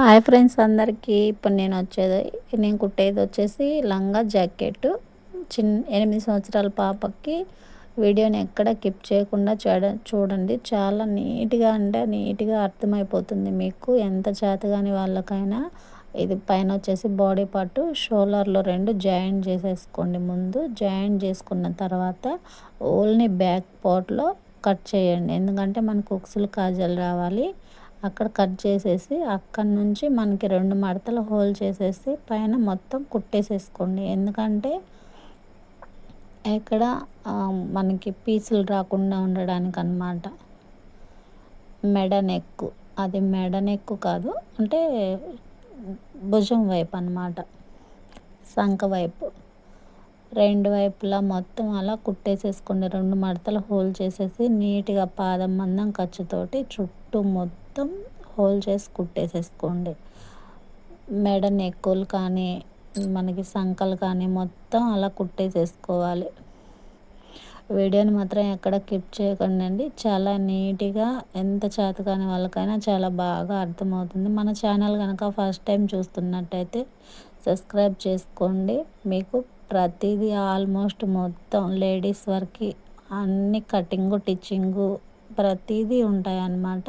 Hi friends అందరికీ. ఇప్పుడు నేను వచ్చేది నేను కుట్టేది వచ్చేసి లంగా జాకెట్ చిన్న ఎనిమిది సంవత్సరాల పాపకి వీడియోని ఎక్కడ కిప్ చేయకుండా చూడ చూడండి. చాలా నీట్గా అంటే నీట్గా అర్థమైపోతుంది మీకు. ఎంత చేతగాని వాళ్ళకైనా ఇది పైన వచ్చేసి బాడీ పార్ట్ షోలర్లో రెండు జాయింట్ చేసేసుకోండి ముందు. జాయింట్ చేసుకున్న తర్వాత ఓన్లీ బ్యాక్ పార్ట్లో కట్ చేయండి. ఎందుకంటే మనకు ఉక్సులు కాజల్ రావాలి. అక్కడ కట్ చేసేసి అక్కడ నుంచి మనకి రెండు మడతలు హోల్ చేసేసి పైన మొత్తం కుట్టేసేసుకోండి. ఎందుకంటే ఎక్కడ మనకి పీసులు రాకుండా ఉండడానికి అనమాట మెడ నెక్కు. అది మెడ నెక్కు కాదు అంటే భుజం వైపు అనమాట సంఖ వైపు. రెండు వైపులా మొత్తం అలా కుట్టేసేసుకోండి. రెండు మడతలు హోల్ చేసేసి నీట్గా పాదం మందం ఖర్చుతోటి చుట్టూ మొత్తం హోల్ చేసి కుట్టేసేసుకోండి. మెడ నెక్కులు కానీ మనకి సంకలు కానీ మొత్తం అలా కుట్టేసేసుకోవాలి. వీడియోని మాత్రం ఎక్కడ కిప్ చేయకండి అండి. చాలా నీట్గా ఎంత చేతకాని వాళ్ళకైనా చాలా బాగా అర్థమవుతుంది. మన ఛానల్ కనుక ఫస్ట్ టైం చూస్తున్నట్టయితే సబ్స్క్రైబ్ చేసుకోండి. మీకు ప్రతిదీ ఆల్మోస్ట్ మొత్తం లేడీస్ వరకు అన్ని కటింగు టిచ్చింగు ప్రతిదీ ఉంటాయి అన్నమాట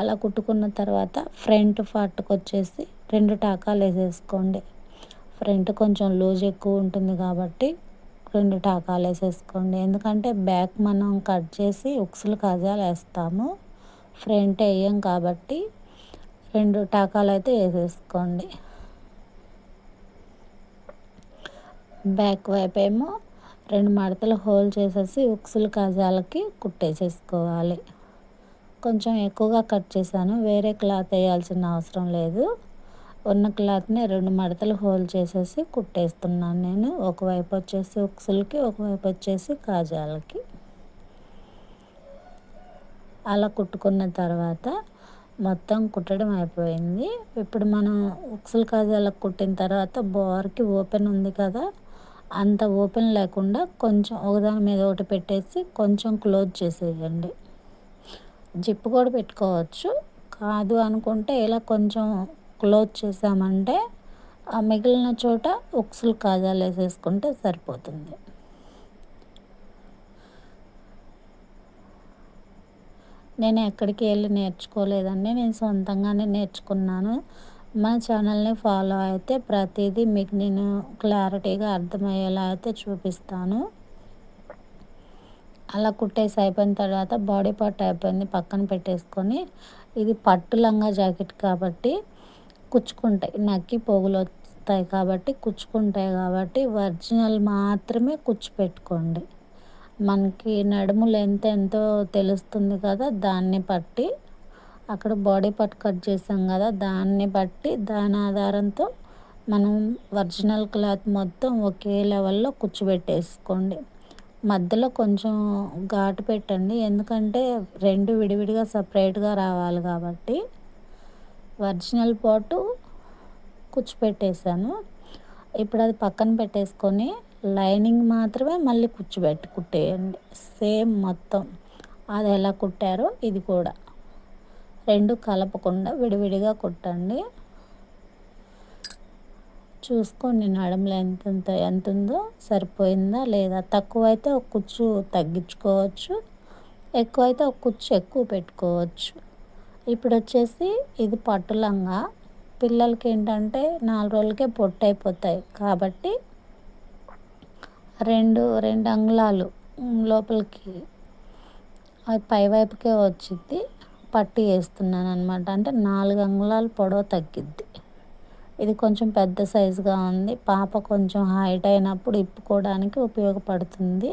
అలా కుట్టుకున్న తర్వాత ఫ్రంట్ పార్ట్కి వచ్చేసి రెండు టాకాలు వేసేసుకోండి. ఫ్రంట్ కొంచెం లూజ్ ఎక్కువ ఉంటుంది కాబట్టి రెండు టాకాలు వేసేసుకోండి. ఎందుకంటే బ్యాక్ మనం కట్ చేసి ఉక్సులు కాజాలు వేస్తాము. ఫ్రంట్ వేయం కాబట్టి రెండు టాకాలు అయితే వేసేసుకోండి. బ్యాక్ వైపు ఏమో రెండు మడతలు హోల్ చేసేసి ఉక్సులు కాజాలకి కుట్టేసేసుకోవాలి. కొంచెం ఎక్కువగా కట్ చేశాను. వేరే క్లాత్ వేయాల్సిన అవసరం లేదు. ఉన్న క్లాత్ని రెండు మడతలు హోల్ చేసేసి కుట్టేస్తున్నాను నేను. ఒకవైపు వచ్చేసి ఉక్సులకి ఒకవైపు వచ్చేసి కాజాలకి. అలా కుట్టుకున్న తర్వాత మొత్తం కుట్టడం అయిపోయింది. ఇప్పుడు మనం ఉక్సులు కాజాలకు కుట్టిన తర్వాత బోర్కి ఓపెన్ ఉంది కదా అంత ఓపెన్ లేకుండా కొంచెం ఒకదాని మీద ఒకటి పెట్టేసి కొంచెం క్లోజ్ చేసేయండి. జిప్ కూడా పెట్టుకోవచ్చు. కాదు అనుకుంటే ఇలా కొంచెం క్లోజ్ చేసామంటే ఆ మిగిలిన చోట ఉక్సులు కాజాలు వేసేసుకుంటే సరిపోతుంది. నేను ఎక్కడికి వెళ్ళి నేర్చుకోలేదండి. నేను సొంతంగానే నేర్చుకున్నాను. మా ఛానల్ని ఫాలో అయితే ప్రతిదీ మీకు నేను క్లారిటీగా అర్థమయ్యేలా అయితే చూపిస్తాను. అలా కుట్టేసి అయిపోయిన తర్వాత బాడీ పార్ట్ అయిపోయింది పక్కన పెట్టేసుకొని. ఇది పట్టు లంగా జాకెట్ కాబట్టి కుచ్చుకుంటాయి నక్కి పోగులు వస్తాయి కాబట్టి కుచ్చుకుంటాయి కాబట్టి ఒరిజినల్ మాత్రమే కుచ్చు పెట్టుకోండి. మనకి నడుములు ఎంత ఎంతో తెలుస్తుంది కదా దాన్ని బట్టి అక్కడ బాడీ పార్ట్ కట్ చేసాం కదా దాన్ని బట్టి దాని ఆధారంతో మనం ఒరిజినల్ క్లాత్ మొత్తం ఒకే లెవెల్లో కూర్చోబెట్టేసుకోండి. మధ్యలో కొంచెం ఘాటు పెట్టండి ఎందుకంటే రెండు విడివిడిగా సపరేట్గా రావాలి కాబట్టి ఒరిజినల్ పాటు కుచ్చిపెట్టేసాను ఇప్పుడు అది పక్కన పెట్టేసుకొని లైనింగ్ మాత్రమే మళ్ళీ కూర్చోబెట్టి కుట్టేయండి సేమ్ మొత్తం. అది ఎలా కుట్టారో ఇది కూడా. రెండు కలపకుండా విడివిడిగా కుట్టండి. చూసుకోండి నడుములు ఎంత ఎంత ఎంత ఉందో సరిపోయిందా లేదా. తక్కువ అయితే ఒక కుచ్చు తగ్గించుకోవచ్చు ఎక్కువ అయితే ఒక కుచ్చు ఎక్కువ పెట్టుకోవచ్చు. ఇప్పుడు వచ్చేసి ఇది పట్టులంగా. పిల్లలకి ఏంటంటే నాలుగు రోజులకే పొట్టు అయిపోతాయి కాబట్టి రెండు రెండు అంగుళాలు లోపలికి అది పైవైపుకే వచ్చింది పట్టి వేస్తున్నాను అనమాట అంటే నాలుగు అంగుళాలు పొడవు తగ్గిద్ది. ఇది కొంచెం పెద్ద సైజుగా ఉంది. పాప కొంచెం హైట్ అయినప్పుడు ఇప్పుకోవడానికి ఉపయోగపడుతుంది.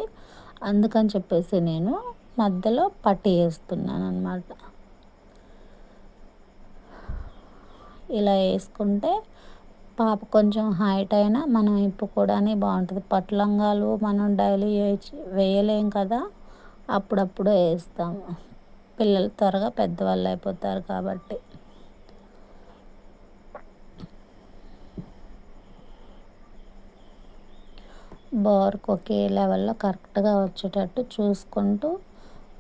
అందుకని చెప్పేసి నేను మధ్యలో పట్టి వేస్తున్నాను అనమాట ఇలా వేసుకుంటే పాప కొంచెం హైట్ అయినా మనం ఇప్పుకోవడానికి బాగుంటుంది. పట్లంగాలు మనం డైలీ వేయలేం కదా. అప్పుడప్పుడు వేస్తాము. పిల్లలు త్వరగా పెద్దవాళ్ళు అయిపోతారు కాబట్టి. బార్కి ఒకే లెవెల్లో కరెక్ట్గా వచ్చేటట్టు చూసుకుంటూ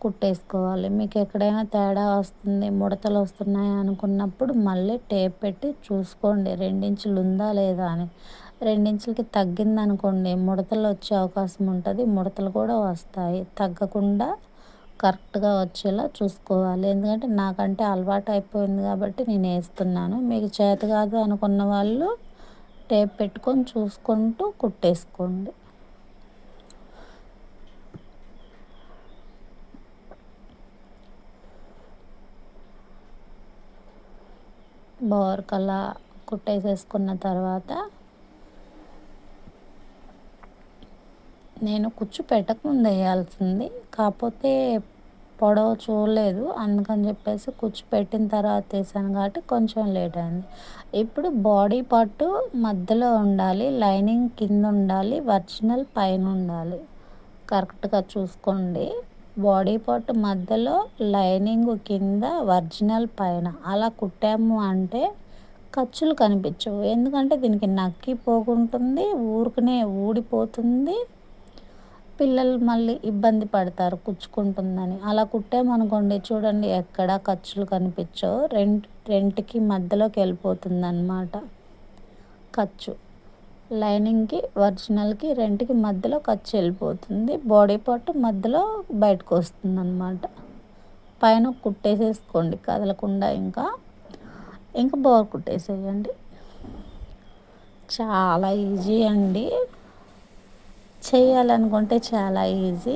కుట్టేసుకోవాలి. మీకు ఎక్కడైనా తేడా వస్తుంది ముడతలు వస్తున్నాయి అనుకున్నప్పుడు మళ్ళీ టేప్ పెట్టి చూసుకోండి. రెండించులు ఉందా లేదా అని. రెండించులకి తగ్గిందనుకోండి ముడతలు వచ్చే అవకాశం ఉంటుంది ముడతలు కూడా వస్తాయి. తగ్గకుండా కరెక్ట్గా వచ్చేలా చూసుకోవాలి. ఎందుకంటే నాకంటే అలవాటు అయిపోయింది కాబట్టి నేను వేస్తున్నాను. మీకు చేత కాదు అనుకున్న వాళ్ళు టేప్ పెట్టుకొని చూసుకుంటూ కుట్టేసుకోండి. బోర్కలా కుట్టేసేసుకున్న తర్వాత నేను కుచ్చు పెట్టకముందు వేయాల్సింది. కాకపోతే పొడవ చూడలేదు. అందుకని చెప్పేసి కుచ్చు పెట్టిన తర్వాత వేసాను కాబట్టి కొంచెం లేట్ అయింది. ఇప్పుడు బాడీ పార్ట్ మధ్యలో ఉండాలి లైనింగ్ కింద ఉండాలి ఒరిజినల్ పైన ఉండాలి. కరెక్ట్గా చూసుకోండి. బాడీ పార్ట్ మధ్యలో లైనింగ్ కింద ఒరిజినల్ పైన. అలా కుట్టాము అంటే ఖర్చులు కనిపించవు. ఎందుకంటే దీనికి నక్కి పోకుంటుంది ఊరికనే ఊడిపోతుంది. పిల్లలు మళ్ళీ ఇబ్బంది పడతారు కుచ్చుకుంటుందని. అలా కుట్టామనుకోండి చూడండి ఎక్కడ ఖర్చులు కనిపించో రెంట్ రెంట్కి మధ్యలోకి వెళ్ళిపోతుంది అన్నమాట ఖర్చు. లైనింగ్కి ఒరిజినల్కి రెంట్కి మధ్యలో ఖర్చు వెళ్ళిపోతుంది. బాడీ పార్ట్ మధ్యలో బయటకు వస్తుంది అనమాట పైన కుట్టేసేసుకోండి కదలకుండా ఇంకా. ఇంకా బోర్ కుట్టేసేయండి. చాలా ఈజీ అండి. చేయాలనుకుంటే చాలా ఈజీ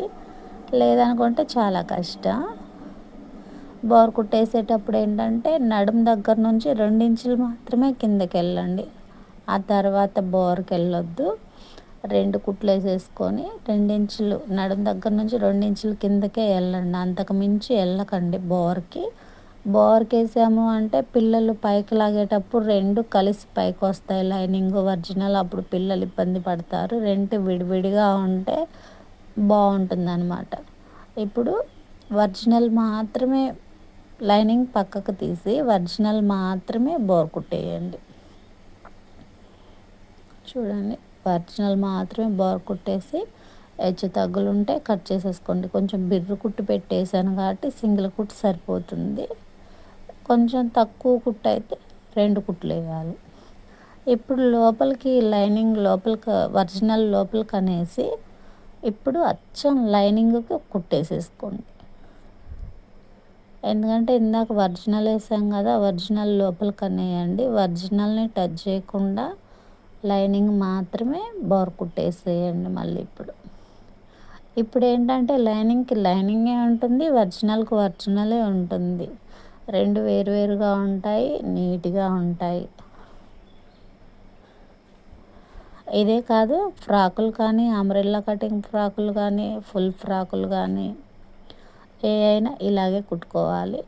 లేదనుకుంటే చాలా కష్టం. బోర్ కుట్టేసేటప్పుడు ఏంటంటే నడుము దగ్గర నుంచి రెండించులు మాత్రమే కిందకి వెళ్ళండి ఆ తర్వాత బోర్కి వెళ్ళొద్దు రెండు కుట్లు వేసేసుకొని రెండించులు నడుము దగ్గర నుంచి రెండించులు కిందకే వెళ్ళండి. అంతకు మించి వెళ్ళకండి బోర్కి. బోర్కేసాము అంటే పిల్లలు పైకి లాగేటప్పుడు రెండు కలిసి పైకి వస్తాయి లైనింగ్ ఒరిజినల్ అప్పుడు పిల్లలు ఇబ్బంది పడతారు. రెండు విడివిడిగా ఉంటే బాగుంటుంది అనమాట ఇప్పుడు ఒరిజినల్ మాత్రమే లైనింగ్ పక్కకు తీసి ఒరిజినల్ మాత్రమే బోర్ కుట్టేయండి. చూడండి ఒరిజినల్ మాత్రమే బోర్ కుట్టేసి హెచ్చు తగ్గులు ఉంటే కట్ చేసేసుకోండి. కొంచెం బిర్రు కుట్టు పెట్టేసాను కాబట్టి సింగిల్ కుట్టు సరిపోతుంది. కొంచెం తక్కువ కుట్టు అయితే రెండు కుట్లు వేయాలి. ఇప్పుడు లోపలికి లైనింగ్ లోపలికి ఒరిజినల్ లోపలికి అనేసి ఇప్పుడు అచ్చం లైనింగ్కి కుట్టేసేసుకోండి ఎందుకంటే ఇందాక ఒరిజినల్ వేసాం కదా ఒరిజినల్ లోపలికి అనేయండి. ఒరిజినల్ని టచ్ చేయకుండా లైనింగ్ మాత్రమే బోర్ కుట్టేసేయండి మళ్ళీ ఇప్పుడు. ఇప్పుడు ఏంటంటే లైనింగ్కి లైనింగే ఉంటుంది ఒరిజినల్కి ఒరిజినలే ఉంటుంది. రెండు వేరువేరుగా ఉంటాయి నీట్గా ఉంటాయి. ఇదే కాదు ఫ్రాకులు కానీ అంబ్రెల్లా కటింగ్ ఫ్రాకులు కానీ ఫుల్ ఫ్రాకులు కానీ ఏ అయినా ఇలాగే కుట్టుకోవాలి.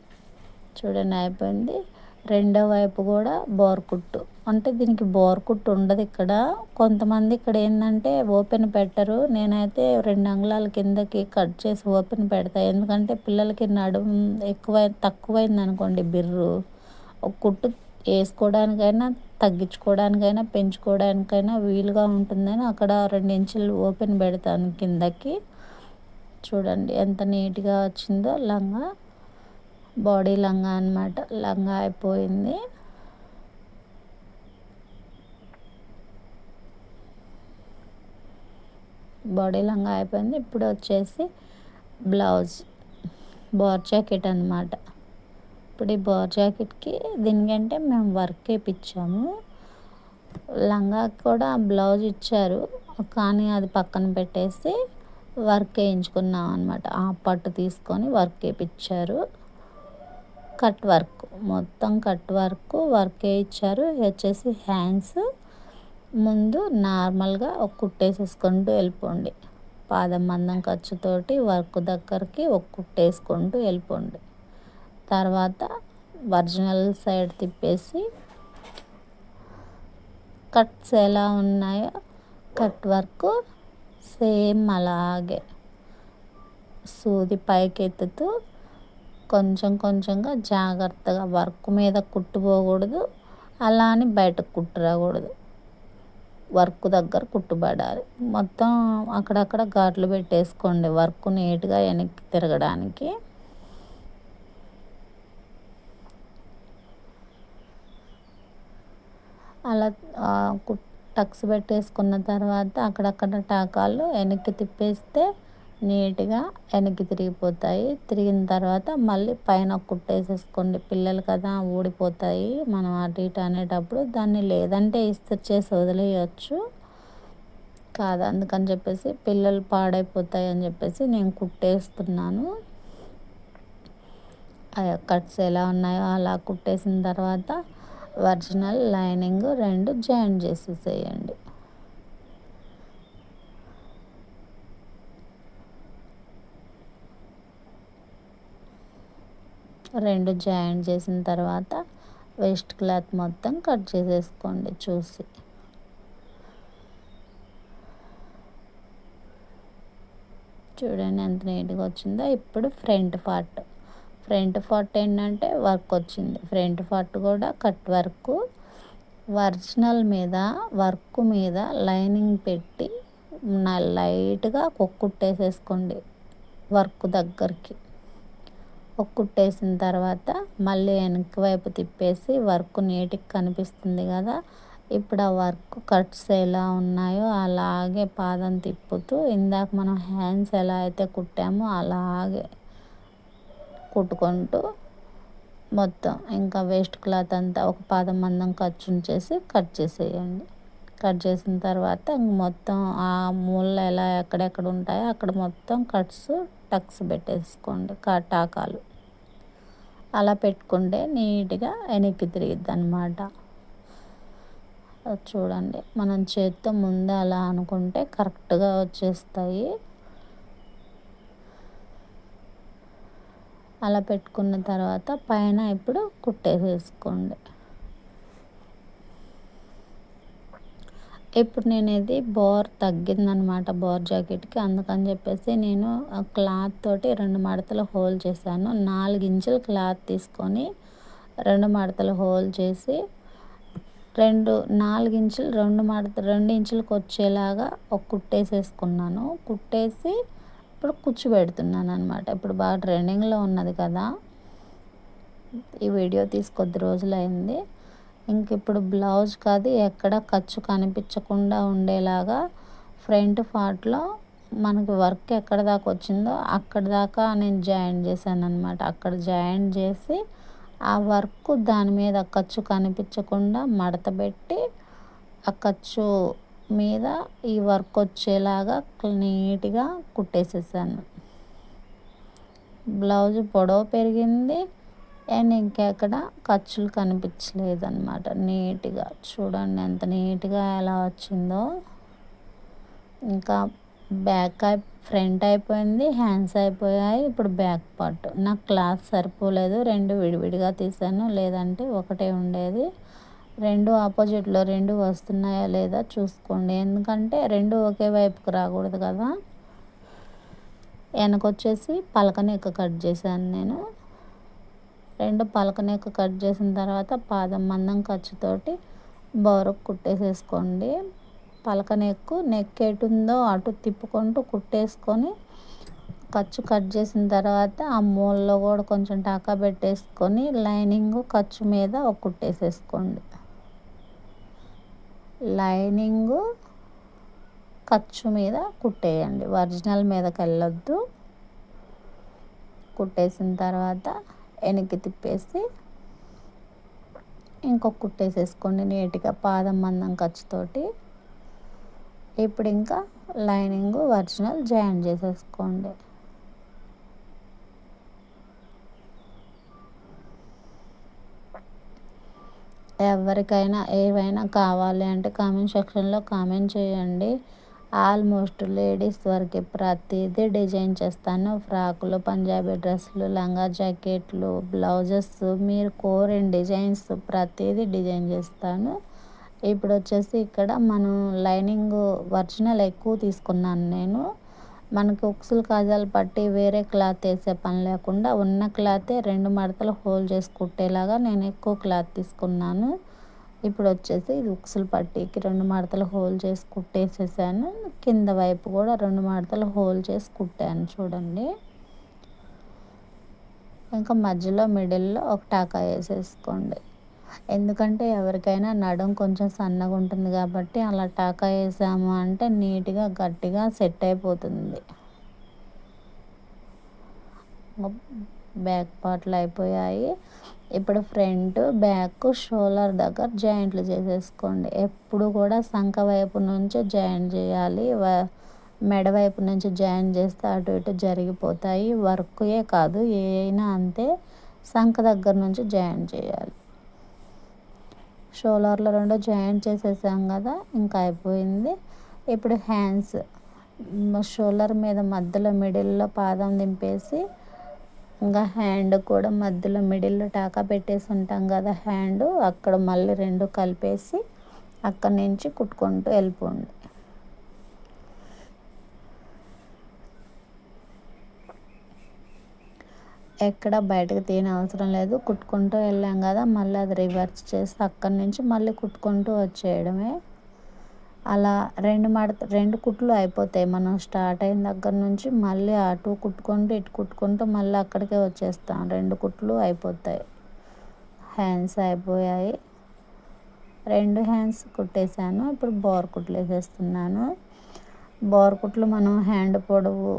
చూడండి అయిపోయింది. రెండో వైపు కూడా బోర్ కుట్టు. అంటే దీనికి బోర్ కుట్టు ఉండదు ఇక్కడ. కొంతమంది ఇక్కడ ఏంటంటే ఓపెన్ పెట్టరు. నేనైతే రెండు అంగుళాల కిందకి కట్ చేసి ఓపెన్ పెడతా. ఎందుకంటే పిల్లలకి నడుము ఎక్కువ తక్కువైంది అనుకోండి బిర్రు. ఒక కుట్టు వేసుకోవడానికైనా తగ్గించుకోవడానికైనా పెంచుకోవడానికైనా వీలుగా ఉంటుందని అక్కడ రెండు ఇంచులు ఓపెన్ పెడతాను కిందకి. చూడండి ఎంత నీట్గా వచ్చిందో లంగా. బాడీ లంగా అనమాట లంగా అయిపోయింది. బాడీ లంగా అయిపోయింది. ఇప్పుడు వచ్చేసి బ్లౌజ్ బార్ జాకెట్ అనమాట ఇప్పుడు ఈ బార్ జాకెట్కి దీనికంటే మేము వర్క్ వేయించాము లంగా కూడా బ్లౌజ్ ఇచ్చారు. కానీ అది పక్కన పెట్టేసి వర్క్ వేయించుకున్నాం అనమాట ఆ పట్టు తీసుకొని వర్క్ వేయించారు కట్ వర్క్. మొత్తం కట్ వర్క్ వర్క్ ఇచ్చారు? వచ్చేసి హ్యాండ్స్. ముందు నార్మల్గా ఒక కుట్టేసేసుకుంటూ వెళ్ళిపోండి. పాదం మందం ఖర్చుతోటి వర్క్ దగ్గరికి ఒక కుట్టేసుకుంటూ వెళ్ళిపోండి. తర్వాత ఒరిజినల్ సైడ్ తిప్పేసి కట్స్ ఎలా ఉన్నాయో కట్ వర్క్ సేమ్ అలాగే. సూది పైకి ఎత్తుతూ కొంచెం కొంచెంగా జాగ్రత్తగా వర్క్ మీద కుట్టుపోకూడదు. అలా అని బయటకు కుట్టురాకూడదు. వర్క్ దగ్గర కుట్టుబడాలి. మొత్తం అక్కడక్కడ ఘాట్లు పెట్టేసుకోండి వర్క్ నీట్గా వెనక్కి తిరగడానికి. అలా టక్స్ పెట్టేసుకున్న తర్వాత అక్కడక్కడ టాకాలు వెనక్కి తిప్పేస్తే నీట్గా వెనక్కి తిరిగిపోతాయి. తిరిగిన తర్వాత మళ్ళీ పైన కుట్టేసేసుకోండి. పిల్లలు కదా ఊడిపోతాయి. మనం అటు ఇటు అనేటప్పుడు దాన్ని లేదంటే ఇస్త్రీ చేసి వదిలేయచ్చు. కాదు అందుకని చెప్పేసి పిల్లలు పాడైపోతాయి అని చెప్పేసి నేను కుట్టేస్తున్నాను. కట్స్ ఎలా ఉన్నాయో అలా కుట్టేసిన తర్వాత ఒరిజినల్ లైనింగ్ రెండు జాయిన్ చేసేసేయండి. రెండు జాయిన్ చేసిన తర్వాత వేస్ట్ క్లాత్ మొత్తం కట్ చేసేసుకోండి చూసి. చూడండి ఎంత నీట్గా వచ్చిందో. ఇప్పుడు ఫ్రంట్ పార్ట్. ఫ్రంట్ పార్ట్ ఏంటంటే వర్క్ వచ్చింది. ఫ్రంట్ పార్ట్ కూడా కట్ వర్క్. ఒరిజినల్ మీద వర్క్ మీద లైనింగ్ పెట్టి లైట్గా కుట్టేసేసుకోండి వర్క్ దగ్గరికి. కుట్టేసిన తర్వాత మళ్ళీ వెనక్కి వైపు తిప్పేసి వర్క్ నీటికి కనిపిస్తుంది కదా. ఇప్పుడు ఆ వర్క్ కట్స్ ఎలా ఉన్నాయో అలాగే పాదం తిప్పుతూ ఇందాక మనం హ్యాండ్స్ ఎలా అయితే కుట్టామో అలాగే కుట్టుకుంటూ మొత్తం ఇంకా వేస్ట్ క్లాత్ అంతా ఒక పాదం మందం ఖర్చు ఉంచేసి కట్ చేసేయండి. కట్ చేసిన తర్వాత మొత్తం ఆ మూలలో ఎలా ఎక్కడెక్కడ ఉంటాయో అక్కడ మొత్తం కట్స్ టక్స్ పెట్టేసుకోండి టాకాలు. అలా పెట్టుకుంటే నీట్గా వెనక్కి తిరిగిద్ది అనమాట చూడండి. మనం చేత్తో ముందు అలా అనుకుంటే కరెక్ట్గా వచ్చేస్తాయి. అలా పెట్టుకున్న తర్వాత పైన ఇప్పుడు కుట్టేసేసుకోండి. ఇప్పుడు నేను బోర్ తగ్గిందనమాట బోర్ జాకెట్కి. అందుకని చెప్పేసి నేను క్లాత్ తోటి రెండు మడతలు హోల్ చేశాను. నాలుగు ఇంచుల క్లాత్ తీసుకొని రెండు మడతలు హోల్ చేసి రెండు నాలుగు ఇంచులు రెండు మడత రెండు ఇంచులకు వచ్చేలాగా ఒక కుట్టేసేసుకున్నాను. కుట్టేసి ఇప్పుడు కుచ్చు పెడుతున్నాను అనమాట ఇప్పుడు బాగా ట్రెండింగ్లో ఉన్నది కదా. ఈ వీడియో తీసుకొద్ది రోజులైంది. ఇంక ఇప్పుడు బ్లౌజ్ కాదు ఎక్కడ ఖర్చు కనిపించకుండా ఉండేలాగా ఫ్రంట్ పార్ట్లో మనకి వర్క్ ఎక్కడ దాకా వచ్చిందో అక్కడ దాకా నేను జాయిన్ చేశాను అనమాట అక్కడ జాయిన్ చేసి ఆ వర్క్ దాని మీద ఖర్చు కనిపించకుండా మడత పెట్టి ఆ ఖర్చు మీద ఈ వర్క్ వచ్చేలాగా నీట్గా కుట్టేసేసాను. బ్లౌజ్ పొడవు పెరిగింది అండ్ ఇంకెక్కడ ఖర్చులు కనిపించలేదు అనమాట నీట్గా చూడండి ఎంత నీట్గా ఎలా వచ్చిందో. ఇంకా బ్యాక్ అయి ఫ్రంట్ అయిపోయింది హ్యాండ్స్ అయిపోయాయి ఇప్పుడు బ్యాక్ పార్ట్. నాకు క్లాత్ సరిపోలేదు రెండు విడివిడిగా తీసాను లేదంటే ఒకటే ఉండేది. రెండు ఆపోజిట్లో రెండు వస్తున్నాయా లేదా చూసుకోండి. ఎందుకంటే రెండు ఒకే వైపుకి రాకూడదు కదా. వెనకొచ్చేసి పలకనెక్క కట్ చేశాను నేను. రెండు పలకనెక్క కట్ చేసిన తర్వాత పాదం మందం ఖర్చుతోటి బోరకు కుట్టేసేసుకోండి. పలకనెక్కు నెక్ ఎటుందో అటు తిప్పుకుంటూ కుట్టేసుకొని ఖర్చు కట్ చేసిన తర్వాత ఆ మూలలో కూడా కొంచెం టాకా పెట్టేసుకొని లైనింగ్ ఖర్చు మీద ఒక కుట్టేసేసుకోండి. లైనింగ్ ఖర్చు మీద కుట్టేయండి. ఒరిజినల్ మీదకి వెళ్ళొద్దు కుట్టేసిన తర్వాత వెనక్కి తిప్పేసి ఇంకొక కుట్టేసేసుకోండి నీట్గా పాదం మందం ఖర్చుతోటి. ఇప్పుడు ఇంకా లైనింగ్ ఒరిజినల్ జాయిన్ చేసేసుకోండి. ఎవరికైనా ఏవైనా కావాలి అంటే కామెంట్ సెక్షన్లో కామెంట్ చేయండి. ఆల్మోస్ట్ లేడీస్ వరకు ప్రతిదీ డిజైన్ చేస్తాను. ఫ్రాకులు పంజాబీ డ్రెస్సులు లంగా జాకెట్లు బ్లౌజెస్ మీరు కోరిన డిజైన్స్ ప్రతిదీ డిజైన్ చేస్తాను. ఇప్పుడు వచ్చేసి ఇక్కడ మనం లైనింగ్ ఒరిజినల్ ఎక్కువ తీసుకున్నాను నేను. మనకి ఉక్సులు కాజాలు పట్టి వేరే క్లాత్ వేసే పని లేకుండా ఉన్న క్లాతే రెండు మడతలు హోల్ చేసి కుట్టేలాగా నేను ఎక్కువ క్లాత్ తీసుకున్నాను. ఇప్పుడు వచ్చేసి ఇది ఉక్సులు పట్టీకి రెండు మడతలు హోల్ చేసి కుట్టేసేసాను. కింద వైపు కూడా రెండు మడతలు హోల్ చేసి కుట్టాను చూడండి. ఇంకా మధ్యలో మిడిల్లో ఒక టాకా వేసేసుకోండి. ఎందుకంటే ఎవరికైనా నడుం కొంచెం సన్నగా ఉంటుంది కాబట్టి అలా టాకా వేసాము అంటే నీట్గా గట్టిగా సెట్ అయిపోతుంది. బ్యాక్ పార్ట్లు అయిపోయాయి. ఇప్పుడు ఫ్రంట్ బ్యాక్ షోల్డర్ దగ్గర జాయింట్లు చేసేసుకోండి. ఎప్పుడు కూడా సంఖ వైపు నుంచి జాయింట్ చేయాలి. మెడ వైపు నుంచి జాయిన్ చేస్తే అటు ఇటు జరిగిపోతాయి. వర్కే కాదు ఏ అయినా అంతే సంఖ దగ్గర నుంచి జాయిన్ చేయాలి. షోలర్లో రెండు జాయింట్ చేసేసాం కదా ఇంకా అయిపోయింది. ఇప్పుడు హ్యాండ్స్ షోల్డర్ మీద మధ్యలో మిడిల్లో పాదం దింపేసి ఇంకా హ్యాండ్ కూడా మధ్యలో మిడిల్లో టాకా పెట్టేసి ఉంటాం కదా హ్యాండ్ అక్కడ మళ్ళీ రెండు కలిపేసి అక్కడి నుంచి కుట్టుకుంటూ వెళ్ళిపోండి. ఎక్కడ బయటకు తీయని అవసరం లేదు కుట్టుకుంటూ వెళ్ళాం కదా మళ్ళీ అది రివర్స్ చేసి అక్కడి నుంచి మళ్ళీ కుట్టుకుంటూ వచ్చేయడమే. అలా రెండు మడత రెండు కుట్లు అయిపోతాయి. మనం స్టార్ట్ అయిన దగ్గర నుంచి మళ్ళీ అటు కుట్టుకుంటూ ఇటు కుట్టుకుంటూ మళ్ళీ అక్కడికే వచ్చేస్తాం. రెండు కుట్లు అయిపోతాయి. హ్యాండ్స్ అయిపోయాయి. రెండు హ్యాండ్స్ కుట్టేశాను. ఇప్పుడు బోర్ కుట్లు వేసేస్తున్నాను. బోర్ కుట్లు మనం హ్యాండ్ పొడవు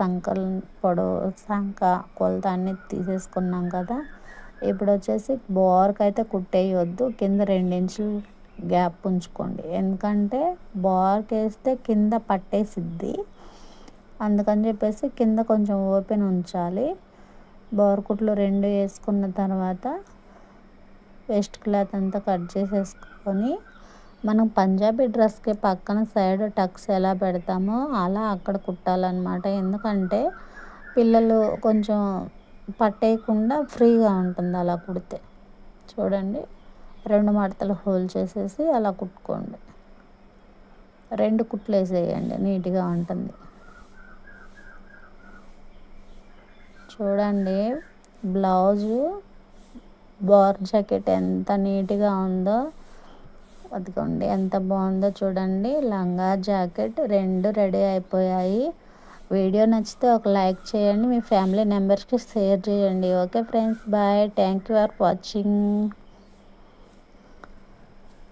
సంకల్ పొడవు సంక కొలత అన్నీ తీసేసుకున్నాం కదా. ఇప్పుడు వచ్చేసి బోర్కి అయితే కుట్టేయొద్దు. కింద రెండించులు గ్యాప్ ఉంచుకోండి. ఎందుకంటే బార్కేస్తే కింద పట్టేసిద్ది. అందుకని చెప్పేసి కింద కొంచెం ఓపెన్ ఉంచాలి. బోర్ కుట్లు రెండు వేసుకున్న తర్వాత వెస్ట్ క్లాత్ అంతా కట్ చేసేసుకొని మనం పంజాబీ డ్రెస్కి పక్కన సైడ్ టక్స్ ఎలా పెడతామో అలా అక్కడ కుట్టాలన్నమాట. ఎందుకంటే పిల్లలు కొంచెం పట్టేయకుండా ఫ్రీగా ఉంటుంది అలా కుడితే. చూడండి. రెండు మడతలు హోల్ చేసేసి అలా కుట్టుకోండి. రెండు కుట్లు వేసేయండి నీట్గా ఉంటుంది. చూడండి బ్లౌజు బార్ జాకెట్ ఎంత నీట్గా ఉందో అదిగోండి ఎంత బాగుందో చూడండి. లంగా జాకెట్ రెండు రెడీ అయిపోయాయి. వీడియో నచ్చితే ఒక లైక్ చేయండి మీ ఫ్యామిలీ మెంబర్స్కి షేర్ చేయండి. Okay friends bye. Thank you for watching.